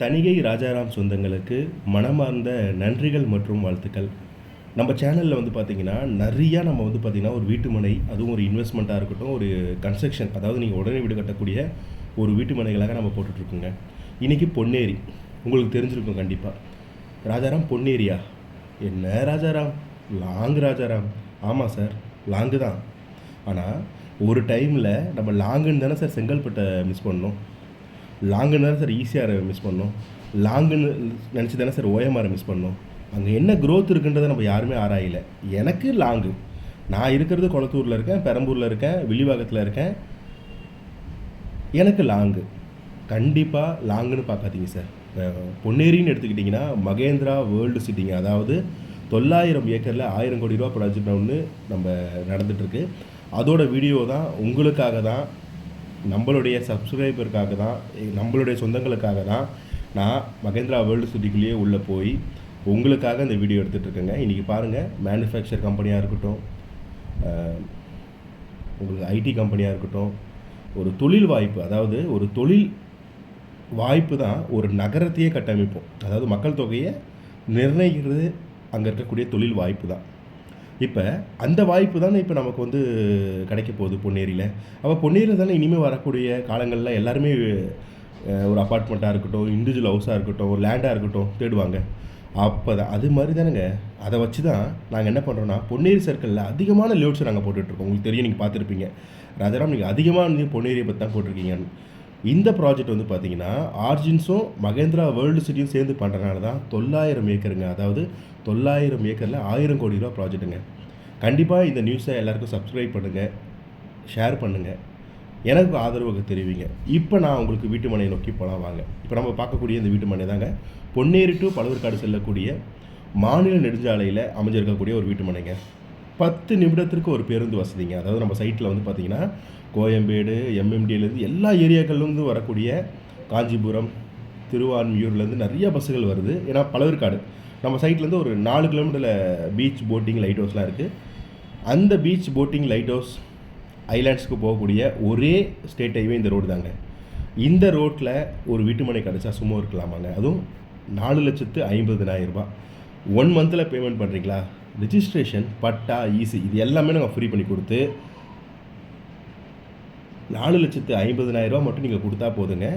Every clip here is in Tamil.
தணிகை ராஜாராம் சொந்தங்களுக்கு மனமார்ந்த நன்றிகள் மற்றும் வாழ்த்துக்கள். நம்ம சேனலில் வந்து பார்த்திங்கன்னா நிறையா நம்ம வந்து பார்த்திங்கன்னா ஒரு வீட்டு மனை அதுவும் ஒரு இன்வெஸ்ட்மெண்ட்டாக இருக்கட்டும் ஒரு கன்ஸ்ட்ரக்ஷன் அதாவது நீங்கள் உடனே வீடு கட்டக்கூடிய ஒரு வீட்டு மனைகளாக நம்ம போட்டுட்ருக்கோங்க. இன்றைக்கி பொன்னேரி. உங்களுக்கு தெரிஞ்சிருக்கும் கண்டிப்பாக ராஜாராம் பொன்னேரியா? என்ன ராஜாராம்? லாங் ராஜாராம். ஆமாம் சார் லாங்கு தான். ஆனால் ஒரு டைமில் நம்ம லாங்குன்னு தானே சார் செங்கல்பட்டை மிஸ் பண்ணோம். லாங்குன்னு தானே சார் ஈஸியாக மிஸ் பண்ணோம். லாங்குன்னு நினச்சி தானே சார் ஓஎம்ஆரை மிஸ் பண்ணோம். அங்கே என்ன க்ரோத் இருக்குன்றதை நம்ம யாருமே ஆராயல. எனக்கு லாங்கு நான் இருக்கிறது குளத்தூரில் இருக்கேன் பெரம்பூரில் இருக்கேன் வில்லிவாக்கத்தில் இருக்கேன். எனக்கு லாங்கு கண்டிப்பாக லாங்குன்னு பார்க்காதீங்க சார் பொன்னேரின்னு எடுத்துக்கிட்டிங்கன்னா மகேந்திரா வேர்ல்டு சிட்டிங்க அதாவது தொள்ளாயிரம் ஏக்கரில் ஆயிரம் கோடி ரூபா ப்ராஜெக்ட் ஒன்று நம்ம நடந்துகிட்ருக்கு அதோட வீடியோ தான் உங்களுக்காக தான் நம்மளுடைய சப்ஸ்கிரைபருக்காக தான் நம்மளுடைய சொந்தங்களுக்காக தான் நான் மகேந்திரா வேர்ல்டு சிட்டிக்குள்ளேயே உள்ளே போய் உங்களுக்காக இந்த வீடியோ எடுத்துகிட்டு இருக்கேங்க. இன்றைக்கி பாருங்கள் மேனுஃபேக்சர் கம்பெனியாக இருக்கட்டும் உங்களுக்கு ஐடி கம்பெனியாக இருக்கட்டும் ஒரு தொழில் வாய்ப்பு அதாவது ஒரு தொழில் வாய்ப்பு தான் ஒரு நகரத்தையே கட்டமைப்போம். அதாவது மக்கள் தொகையை நிர்ணயிக்கிறது அங்கே இருக்கக்கூடிய தொழில் வாய்ப்பு தான். இப்போ அந்த வாய்ப்பு தானே இப்போ நமக்கு வந்து கிடைக்க போகுது பொன்னேரியில். அப்போ பொன்னேரியில் தானே இனிமேல் வரக்கூடிய காலங்களில் எல்லாருமே ஒரு அப்பார்ட்மெண்ட்டாக இருக்கட்டும் இண்டிவிஜுவல் ஹவுஸாக இருக்கட்டும் ஒரு லேண்டாக இருக்கட்டும் தேடுவாங்க. அப்போ தான் அது மாதிரி தானேங்க. அதை வச்சு தான் நாங்கள் என்ன பண்ணுறோன்னா பொன்னேரி சர்க்கிளில் அதிகமான லேவுட்ஸ் நாங்கள் போட்டுட்ருக்கோம் உங்களுக்கு தெரியும் நீங்கள் பார்த்துருப்பீங்க. ராஜாராம் நீங்கள் அதிகமாக வந்து பொன்னேரியை பற்றி தான் போட்டிருக்கீங்கன்னு. இந்த ப்ராஜெக்ட் வந்து பார்த்தீங்கன்னா ஆர்ஜின்ஸும் மகேந்திரா வேர்ல்டு சிட்டியும் சேர்ந்து பண்ணுறனால தான் தொள்ளாயிரம் ஏக்கருங்க. அதாவது தொள்ளாயிரம் ஏக்கரில் ஆயிரம் கோடி ரூபா ப்ராஜெக்ட்டுங்க கண்டிப்பாக இந்த நியூஸை எல்லாருக்கும் சப்ஸ்கிரைப் பண்ணுங்கள் ஷேர் பண்ணுங்கள் எனக்கு ஆதரவு தெரிவிங்க. இப்போ நான் உங்களுக்கு வீட்டு மனையை நோக்கி போகலாம் வாங்க. இப்போ நம்ம பார்க்கக்கூடிய இந்த வீட்டு மனை தாங்க பொன்னேரி டு பழுவர்காடு செல்லக்கூடிய மாநில நெடுஞ்சாலையில் அமைஞ்சிருக்கக்கூடிய ஒரு வீட்டு மனைங்க. பத்து நிமிடத்திற்கு ஒரு பேருந்து வசதிங்க. அதாவது நம்ம சைட்டில் வந்து பார்த்தீங்கன்னா கோயம்பேடு எம்எம்டியிலேருந்து எல்லா ஏரியாக்கள்லேருந்து வரக்கூடிய காஞ்சிபுரம் திருவான்மியூர்லேருந்து நிறைய பஸ்ஸுகள் வருது. ஏன்னா பழவேற்காடு நம்ம சைட்லேருந்து ஒரு நாலு கிலோமீட்டரில் பீச் போட்டிங் லைட் ஹவுஸ்லாம் இருக்குது அந்த பீச் போட்டிங் லைட் ஹவுஸ் ஐலாண்ட்ஸ்க்கு போகக்கூடிய ஒரே ஸ்டேட் ஹைவே இந்த ரோடு தாங்க. இந்த ரோட்டில் ஒரு வீட்டுமனை கிடச்சா சும்மா இருக்கலாமாங்க. அதுவும் நாலு லட்சத்து ஐம்பதுனாயிரம் ஒன் மந்தில் பேமெண்ட் பண்ணுறீங்களா ரிஜிஸ்ட்ரேஷன் பட்டா ஈஸி இது எல்லாமே நாங்கள் ஃப்ரீ பண்ணி கொடுத்து நாலு லட்சத்து ஐம்பதுனாயிரம் மட்டும் நீங்கள் கொடுத்தா போதுங்க.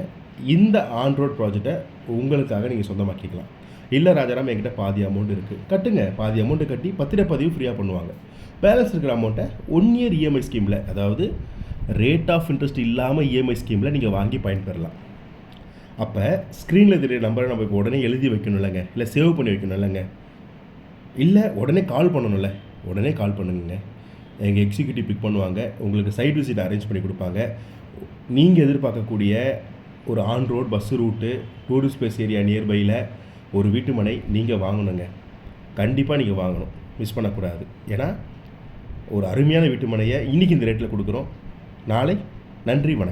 இந்த ஆன்ரோட் ப்ராஜெக்டை உங்களுக்காக நீங்கள் சொந்தமாக்கிக்கலாம். இல்லை ராஜாராம் என்கிட்ட பாதி அமௌண்ட் இருக்குது கட்டுங்க. பாதி அமௌண்ட்டு கட்டி பத்திரப்பதிவு ஃப்ரீயாக பண்ணுவாங்க. பேலன்ஸ் இருக்கிற அமௌண்ட்டை ஒன் இயர் இஎம்ஐ ஸ்கீமில் அதாவது ரேட் ஆஃப் இன்ட்ரெஸ்ட் இல்லாமல் இஎம்ஐ ஸ்கீமில் நீங்கள் வாங்கி பயன்பெறலாம். அப்போ ஸ்க்ரீனில் தெரிய நம்பரை நம்ம இப்போ உடனே எழுதி வைக்கணும் இல்லைங்க. இல்லை சேவ் பண்ணி வைக்கணும் இல்லைங்க. இல்லை உடனே கால் பண்ணணும்ல. உடனே கால் பண்ணுங்க. எங்கள் எக்ஸிக்யூட்டிவ் பிக் பண்ணுவாங்க. உங்களுக்கு சைட் விசிட் அரேஞ்ச் பண்ணி கொடுப்பாங்க. நீங்கள் எதிர்பார்க்கக்கூடிய ஒரு on road bus route tourist place area நியர்பையில் ஒரு வீட்டு மனை நீங்கள் வாங்கணுங்க. கண்டிப்பாக நீங்கள் வாங்கணும். மிஸ் பண்ணக்கூடாது. ஏன்னா ஒரு அருமையான வீட்டு மனையை இன்றைக்கி இந்த ரேட்டில் கொடுக்குறோம். நாளை நன்றி வணக்கம்.